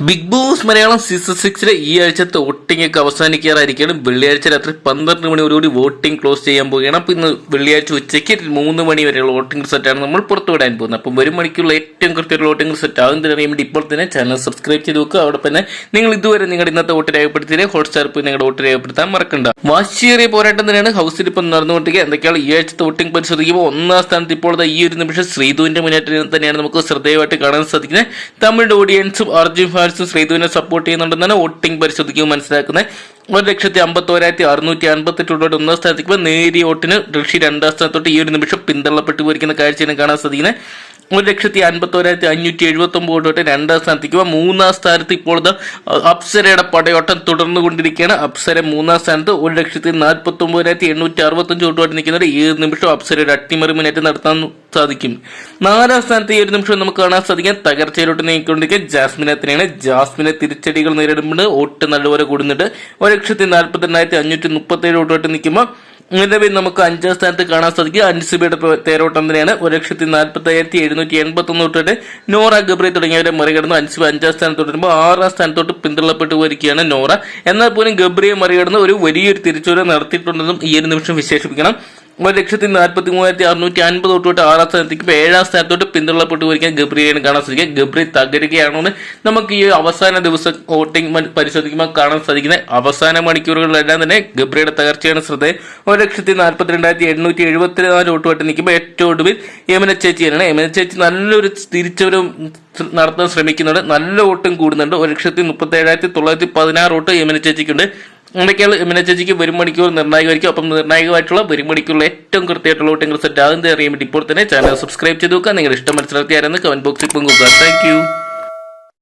Big Boss Malayalam season സിക്സിലെ ഈ ആഴ്ചത്തെ വോട്ടിംഗ് ഒക്കെ അവസാനിക്കാറായിരിക്കണം വെള്ളിയാഴ്ച രാത്രി പന്ത്രണ്ട് മണിയോടുകൂടി വോട്ടിംഗ് ക്ലോസ് ചെയ്യാൻ പോവുകയാണ്. അപ്പോൾ ഇന്ന് വെള്ളിയാഴ്ച ഉച്ചയ്ക്ക് മൂന്ന് മണി വരെയുള്ള വോട്ടിംഗ് സെറ്റാണ് നമ്മൾ പുറത്തുവിടാൻ പോകുന്നത്. അപ്പം വരും മണിക്കുള്ള ഏറ്റവും കൃത്യമുള്ള വോട്ടിംഗ് സെറ്റ് ആകുന്നതിന് അറിയാൻ വേണ്ടി ഇപ്പോൾ തന്നെ ചാനൽ സബ്സ്ക്രൈബ് ചെയ്ത് വെക്കുക. അവിടെ തന്നെ നിങ്ങൾ ഇതുവരെ നിങ്ങളുടെ ഇന്നത്തെ വോട്ട് രേഖപ്പെടുത്തിയില്ലേ? ഹോട്ട്സ്റ്റാർ പോയി നിങ്ങളുടെ വോട്ട് രേഖപ്പെടുത്താൻ മറക്കണ്ട. വാശിയേറിയ പോരാട്ടം തന്നെയാണ് ഹൗസിൽ ഇപ്പം നടന്നുകൊണ്ടിരിക്കുക. എന്തൊക്കെയാണ് ഈ ആഴ്ചത്തെ വോട്ടിംഗ് പരിശോധിക്കുമ്പോൾ ഒന്നാം സ്ഥാനത്ത് ഇപ്പോൾ ഈ ഒരു നിമിഷം ശ്രീധുവിന്റെ മുന്നേറ്റം തന്നെയാണ് നമുക്ക് ശ്രദ്ധേയമായിട്ട് കാണാൻ സാധിക്കുന്നത്. തമിഴ് ഓഡിയൻസും അർജുൻ ഫാൻസും ശ്രീധുവിനെ സപ്പോർട്ട് ചെയ്യുന്നുണ്ടെന്നാണ് വോട്ടിംഗ് പരിശോധിക്കുമ്പോൾ മനസ്സിലാക്കുന്നത്. ഒരു ലക്ഷത്തി അമ്പത്തോരായിരത്തി അറുന്നൂറ്റി അൻപത്തെട്ടുള്ളോട്ട് ഒന്നാം സ്ഥാനത്തേക്ക് നേരിയ വോട്ടിന് ഋഷി രണ്ടാം സ്ഥാനത്തോട്ട് ഈ ഒരു നിമിഷം പിന്തള്ളപ്പെട്ടു പോയിരിക്കുന്ന കാഴ്ചയാണ് കാണാൻ സാധിക്കുന്നത്. ഒരു ലക്ഷത്തി അൻപത്തോരായിരത്തി അഞ്ഞൂറ്റി എഴുപത്തി ഒമ്പത് തൊട്ട് രണ്ടാം സ്ഥാനത്തേക്ക്. മൂന്നാം സ്ഥാനത്ത് ഇപ്പോൾ അപ്സരയുടെ പടയോട്ടം തുടർന്നുകൊണ്ടിരിക്കുകയാണ്. അപ്സര മൂന്നാം സ്ഥാനത്ത് ഒരു ലക്ഷത്തി നാൽപ്പത്തി ഒമ്പതിനായിരത്തി എണ്ണൂറ്റി അറുപത്തഞ്ച് തൊട്ടുമായിട്ട് നിൽക്കുന്നത്. ഈ ഒരു നിമിഷം അപ്സരയുടെ അട്ടിമറി മുന്നേറ്റം നടത്താൻ സാധിക്കും. നാലാം സ്ഥാനത്ത് ഈ ഒരു നിമിഷം നമുക്ക് കാണാൻ സാധിക്കും. തകർച്ചയിലോട്ട് നീങ്ങിക്കൊണ്ടിരിക്കുക. ജാസ്മിനെ തന്നെയാണ്. ജാസ്മിനെ തിരിച്ചടികൾ നേരിടുമ്പോൾ വോട്ട് നല്ലപോലെ കൂടുന്നുണ്ട്. ഒരു ലക്ഷത്തി നാൽപ്പത്തി എണ്ണായിരത്തി അഞ്ഞൂറ്റി മുപ്പത്തി ഏഴ് തൊട്ട് നിൽക്കുമ്പോൾ നിലവിൽ നമുക്ക് അഞ്ചാം സ്ഥാനത്ത് കാണാൻ സാധിക്കും. അൻസിബയുടെ തേരോട്ടം തന്നെയാണ്. ഒരു ലക്ഷത്തി നാൽപ്പത്തി അയ്യായിരത്തി എഴുന്നൂറ്റി എൺപത്തി ഒന്ന് തൊട്ട് നോറ ഗബ്രി തുടങ്ങിയവരെ മറികടന്ന് അൻസിബ അഞ്ചാം സ്ഥാനത്തോട്ട് വരുമ്പോൾ ആറാം സ്ഥാനത്തോട്ട് പിന്തള്ളപ്പെട്ടു പോയിരിക്കുകയാണ് നോറ. എന്നാൽ പോലും ഗബ്രിയെ മറികടന്ന് ഒരു വലിയൊരു തിരിച്ചുവരവ് നടത്തിയിട്ടുണ്ടെന്നും ഈ ഒരു നിമിഷം വിശേഷിപ്പിക്കണം. ഒരു ലക്ഷത്തി നാൽപ്പത്തി മൂവായിരത്തി അറുന്നൂറ്റി അൻപത് തൊട്ട് ആറാം സ്ഥാനത്തേക്ക് ഏഴാം സ്ഥാനത്തോട്ട് പിന്തള്ളപ്പെട്ടു പോയിരിക്കാൻ ഗബ്രിയാണ് കാണാൻ സാധിക്കുക. ഗബ്രി തകരുകയാണെന്ന് നമുക്ക് ഈ അവസാന ദിവസം വോട്ടിംഗ് പരിശോധിക്കുമ്പോൾ കാണാൻ സാധിക്കുന്നത് അവസാന മണിക്കൂറുകളിലെല്ലാം തന്നെ ഗബ്രിയുടെ തകർച്ചയാണ് ശ്രദ്ധ. ഒരു ലക്ഷത്തി നാൽപ്പത്തി രണ്ടായിരത്തി എണ്ണൂറ്റി എഴുപത്തി നാല് വോട്ടുമായിട്ട് നിൽക്കുമ്പോൾ ഏറ്റവും ഒടുവിൽ യമന ചേച്ചിയാണ് യമന ചേച്ചി നല്ലൊരു തിരിച്ചവരും നടത്താൻ ശ്രമിക്കുന്നുണ്ട്. നല്ല വോട്ടും കൂടുന്നുണ്ട്. ഒരു ലക്ഷത്തി മുപ്പത്തി ഏഴായിരത്തി തൊള്ളായിരത്തി പതിനാറ് വോട്ട് യമന ചേച്ചിക്കുണ്ട്. അങ്ങനെയൊക്കെയാണ് യമന ചേച്ചിക്ക് വരും മണിക്കൂർ നിർണായകമായിരിക്കും. അപ്പം നിർണായകമായിട്ടുള്ള വരും മണിക്കൂറിൽ ഏറ്റവും കൃത്യമായിട്ടുള്ള വോട്ടിംഗ് സെറ്റ് ആകുന്നത് അറിയാൻ വേണ്ടി ഇപ്പോൾ തന്നെ ചാനൽ സബ്സ്ക്രൈബ് ചെയ്ത് നോക്കുക. നിങ്ങളുടെ ഇഷ്ടം മനസ്സിലാക്കിയായിരുന്നു കമന്റ് ബോക്സിൽ പങ്കുവെക്കുക. താങ്ക്